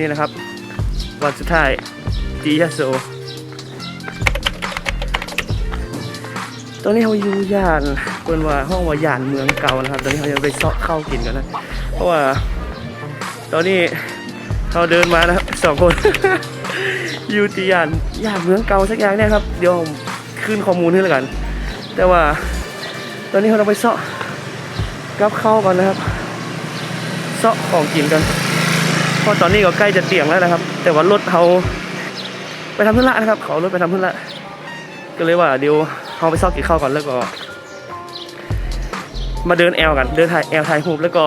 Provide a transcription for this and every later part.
นี่นะครับ วันสุดท้ายจียะโซ ตอนนี้เขาอยู่ย่านเปิ้นว่าห้องว่าย่านเมืองเก่านะครับ ตอนนี้เขายังไปเซาะเข้ากินกันนะ เพราะว่า ตอนนี้เขาเดินมานะครับสองคน อยู่ที่ย่านย่านเมืองเก่าสักอย่างเนี่ยครับ เดี๋ยวผมขึ้นข้อมูลให้แล้วกัน แต่ว่า ตอนนี้เราต้องไปเซาะกับเข้าก่อนนะครับเซาะของกินกัน ราะตอนนี้ก็ใกล้จะเตียงแล้วนะครับ แต่ว่ารถเขาไปทำธุระนะครับ ขอรถไปทำธุระก็เลยว่าเดี๋ยวเขาไปซอกกินข้าวก่อนแล้วก็ มาเดินแอลกันเดินถ่ายแอลถ่ายรูปแล้วก็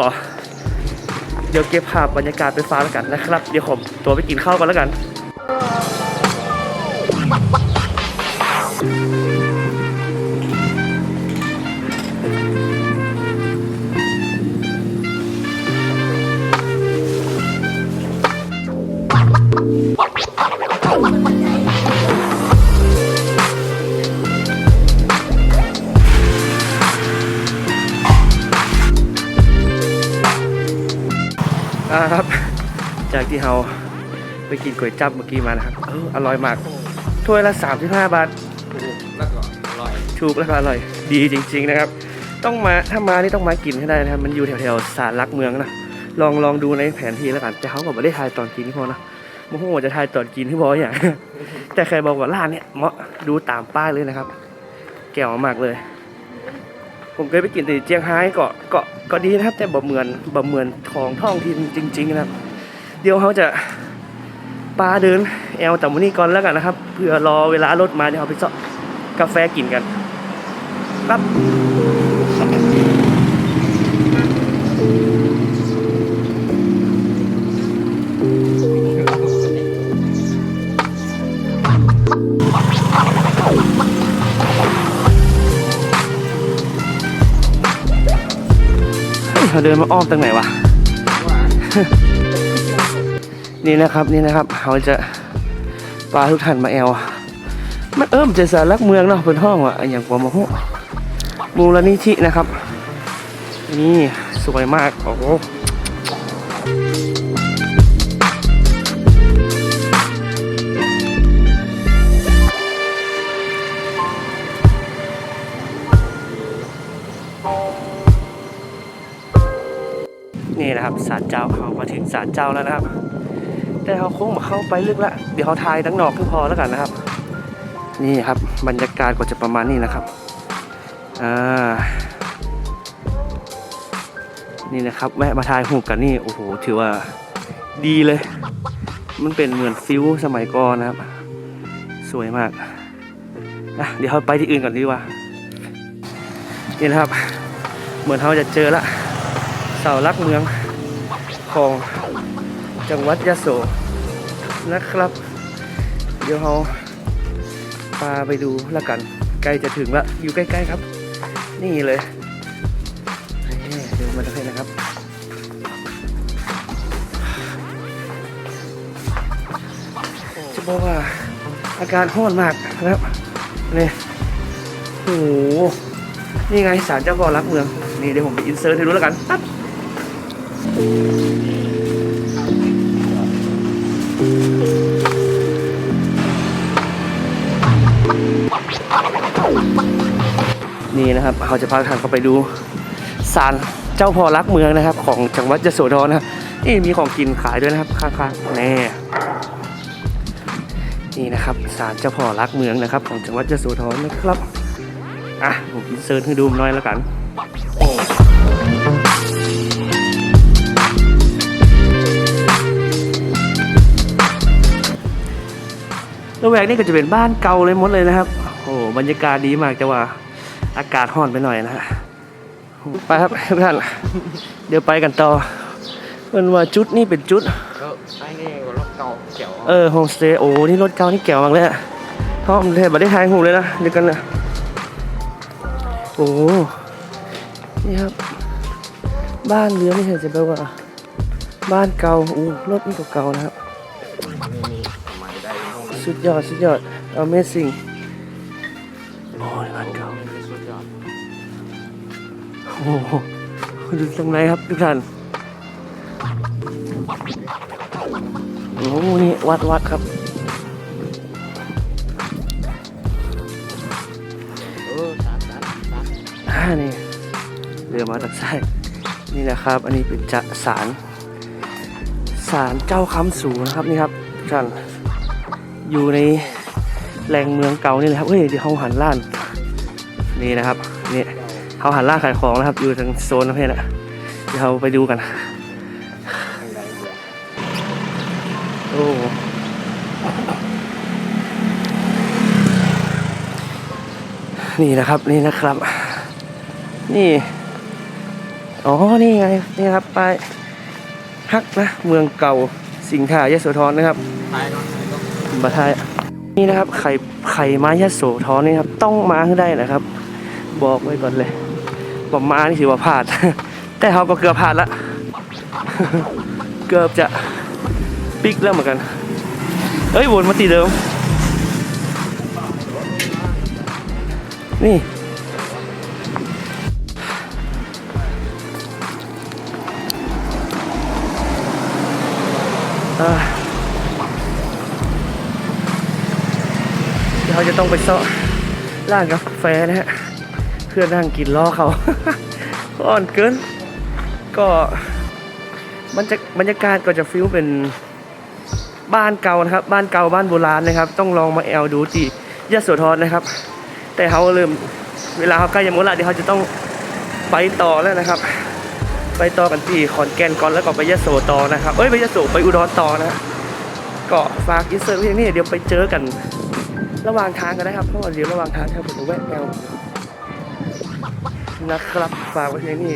เดี๋ยวเก็บภาพบรรยากาศไปฟ้าแล้วกันนะครับ เดี๋ยวผมตัวไปกินข้าวก่อนแล้วกัน จากที่เราไปกินก๋วยจั๊บเมื่อกี้มานะครับเอออร่อยมากถ้วยละ 35 บาทถูกแล้วก็อร่อยถูกแล้วก็อร่อย ดีจริง ๆนะครับ ต้องมาถ้ามานี่ต้องมากินให้ได้นะครับ มันอยู่แถวๆสารลักเมืองนะลองลองดูในแผนที่แล้วกันแต่เขาก็ไม่ได้ทายตอนกินที่พอนะโมโหจะทายตอนกินที่พออย่าง แต่ใครบอกว่าร้านเนี่ยเหมาะดูตามป้ายเลยนะครับ แก้วมากเลย ผมเคยไปกินที่เจียงไฮ้ก็ก็ก็ดีนะครับ แต่บ่เหมือนบ่เหมือนของท้องถิ่นจริง ๆ นะครับ เดี๋ยวเขาจะปาเดินแอลแต่มื้อนี้ก่อนแล้วกันนะครับ เพื่อรอเวลารถมาเดี๋ยวเขาไปซาะกาแฟกินกันครับเขาเดินมาอ้อมตรงไหนวะ นี่นะครับนี่นะครับเขาจะปลาทุกท่านมาแอลมันเอิ่มนจะสารลักเมืองเนาะเป็นห้องว่ะอย่างผมมาหูมูลนิธินะครับ นี่สวยมากโอ้โหนี่นะครับศาลเจ้าเขามาถึงศาลเจ้าแล้วนะครับ แต่เขาคงมาเข้าไปลึกละ เดี๋ยวเขาทายทั้งนอกก็พอแล้วกันนะครับ นี่ครับบรรยากาศก็จะประมาณนี้นะครับ อ่า นี่นะครับแวะมาถ่ายรูกันนี่โอ้โหถือว่าดีเลย มันเป็นเหมือนฟิวสมัยก่อนนะครับ สวยมากนะเดี๋ยวเราไปที่อื่นก่อนดีกว่า นี่นะครับ เหมือนเราจะเจอละเสาลักเมืองของ จังหวัดยะโสนะครับ เดี๋ยวเราพาไปดูล้วกัน ใกล้จะถึงละ อยู่ใกล้ๆครับ นี่เลยนี่เดินมาทางนี้นะครับจะบอกว่าอาการห้อนมากนะครับนี่โอ้โหนี่ไงศาลเจ้าพ่อรักเมือง นี่เดี๋ยวผมไปอินเสิร์ตให้ดูแล้วกันปั๊บ นี่นะครับเขาจะพาทางเข้าไปดูศาลเจ้าพ่อรักเมืองนะครับ ของจังหวัดยโสธรนะครับนี่มีของกินขายด้วยนะครับข้างๆแน่นี่นะครับศาลเจ้าพ่อรักเมืองนะครับ ของจังหวัดยโสธรนะครับอะผมอินเสิร์ตให้ดูหน่อยแล้วกัน แล้วแวกนี่ก็จะเป็นบ้านเก่าเลยหมดเลยนะครับ โอ้โหบรรยากาศดีมากแต่ว่าอากาศร้อนไปหน่อยนะฮะไปครับทุกท่านเดี๋ยวไปกันต่อมันว่าจุดนี่เป็นจุดก็ไอ้นี่ก็รถเก่าเขียวเออโฮมสเตย์โอ้นี่รถเก่านี่แก่มากเลยอะท้อมเทพบัได้ทายหูเลยนะเดี๋ยวกันนะโอ้นี่ครับ บ้านเรือนนี่เห็นจะแปลว่า บ้านเก่าอู้รถนี่ก็เก่านะครับ สุดยอด สุดยอด Amazing โอ้ยบ้านเก่าสุดยอดโอ้โหดูตรงไหนครับทุกท่าน โอ้โหนี่วัดวัดครับ เออสามสามสามอ่านี่เรือมาจากไส้นี่นะครับ อันนี้เป็นจะสารสารเจ้าคำสูงนะครับนี่ครับทุกท่าน อยู่ในแหล่งเมืองเก่านี่เลยครับเฮ้ยเดี๋ยวเขาหันล้าน นี่นะครับนี่เขาหันล้าขายของนะครับ อยู่ทางโซนนะเพื่อนะเดี๋ยวเราไปดูกัน โอ้นี่นะครับนี่นะครับ นี่ อ๋อ นี่ไง นี่ครับไปฮักนะ เมืองเก่าสิงห์ถ่ายโสธรนะครับ บาทายนี่นะครับ ไข่ไข่ไม้ยโสธรนี่ครับ ต้องมาให้ได้นะครับ บอกไว้ก่อนเลยบอกมานี่ถือว่าพลาด แต่เขาก็เกือบพลาดละเกือบจะปิกแล้วเหมือนกัน เอ้ยวนมาตีเดิม นี่อ่า เขาจะต้องไปเซาะร้านกาแฟนะฮะเพื่อนั่งกินล้อเขาอ่อนเกิน ก็บรรยากบรรยากาศก็จะฟิลเป็นบ้านเก่านะครับ บ้านเก่าบ้านโบราณนะครับ ต้องลองมาแอลดูที่ยโสธรนะครับ แต่เขาเริ่มเวลาเขาใกล้จะหมดละเดี๋ยวเขาจะต้องไปต่อแล้วนะครับ ไปต่อกันที่ขอนแก่นก่อนแล้วก็ไปยโสต่อนะครับเอ้ยไปยโสไปอุดรต่อนะก็ฝากอินเสิร์ตไว้อย่างนี้เดี๋ยวไปเจอกัน ระหว่างทางกันนะครับเพราะว่าเดี๋ยวระหว่างทางครับผมจะแวะแอลนะครับฝากไว้ในนี้